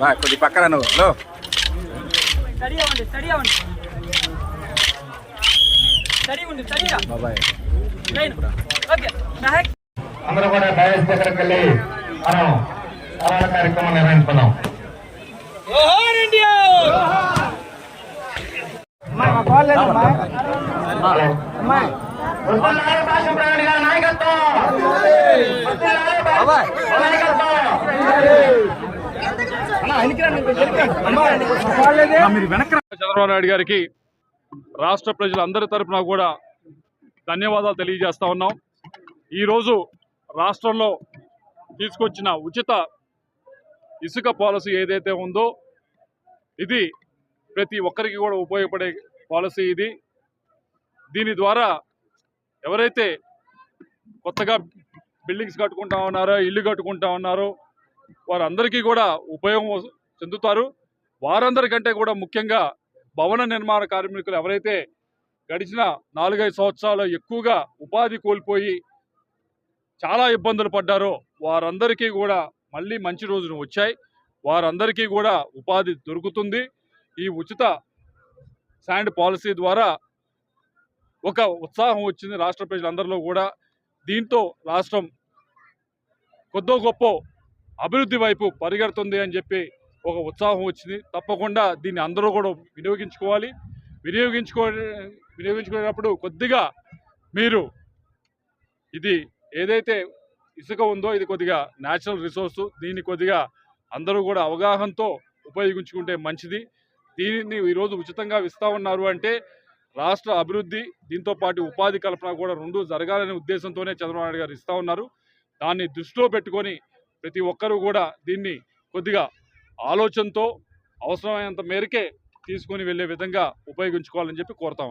బా కొద్ది పక్కన నువ్వు లో. అందరూ కూడా డయాస్ దగ్గరకు వెళ్ళి మనం అలాంటి కార్యక్రమం నిర్వహించుకుందాం. నాయకత్వం! చంద్రబాబు నాయుడు గారికి రాష్ట్ర ప్రజలందరి తరపున కూడా ధన్యవాదాలు తెలియజేస్తా ఉన్నాం. ఈరోజు రాష్ట్రంలో తీసుకొచ్చిన ఉచిత ఇసుక పాలసీ ఏదైతే ఉందో ఇది ప్రతి ఒక్కరికి కూడా ఉపయోగపడే పాలసీ ఇది. దీని ద్వారా ఎవరైతే కొత్తగా బిల్డింగ్స్ కట్టుకుంటా ఉన్నారో ఇల్లు కట్టుకుంటా ఉన్నారు వారందరికీ కూడా ఉపయోగం చెందుతారు. వారందరికంటే కూడా ముఖ్యంగా భవన నిర్మాణ కార్మికులు ఎవరైతే గడిచిన నాలుగైదు సంవత్సరాలు ఎక్కువగా ఉపాధి కోల్పోయి చాలా ఇబ్బందులు పడ్డారో వారందరికీ కూడా మళ్ళీ మంచి రోజులు వచ్చాయి. వారందరికీ కూడా ఉపాధి దొరుకుతుంది. ఈ ఉచిత శాండ్ పాలసీ ద్వారా ఒక ఉత్సాహం వచ్చింది రాష్ట్ర ప్రజలందరిలో కూడా. దీంతో రాష్ట్రం కొద్దో గొప్ప అభివృద్ధి వైపు పరిగెడుతుంది అని చెప్పి ఒక ఉత్సాహం వచ్చింది. తప్పకుండా దీన్ని అందరూ కూడా వినియోగించుకోవాలి. వినియోగించుకో వినియోగించుకునేటప్పుడు కొద్దిగా మీరు ఇది ఏదైతే ఇసుక ఉందో ఇది కొద్దిగా న్యాచురల్ రిసోర్స్ దీన్ని కొద్దిగా అందరూ కూడా అవగాహనతో ఉపయోగించుకుంటే మంచిది. దీనిని ఈరోజు ఉచితంగా ఇస్తా ఉన్నారు అంటే రాష్ట్ర అభివృద్ధి దీంతో పాటు ఉపాధి కల్పన కూడా రెండు జరగాలనే ఉద్దేశంతోనే చంద్రబాబు నాయుడు గారు ఇస్తా ఉన్నారు. దాన్ని దృష్టిలో పెట్టుకొని ప్రతి ఒక్కరూ కూడా దీన్ని కొద్దిగా ఆలోచనతో అవసరమైనంత మేరకే తీసుకొని వెళ్ళే విధంగా ఉపయోగించుకోవాలని చెప్పి కోరుతా ఉన్నాం.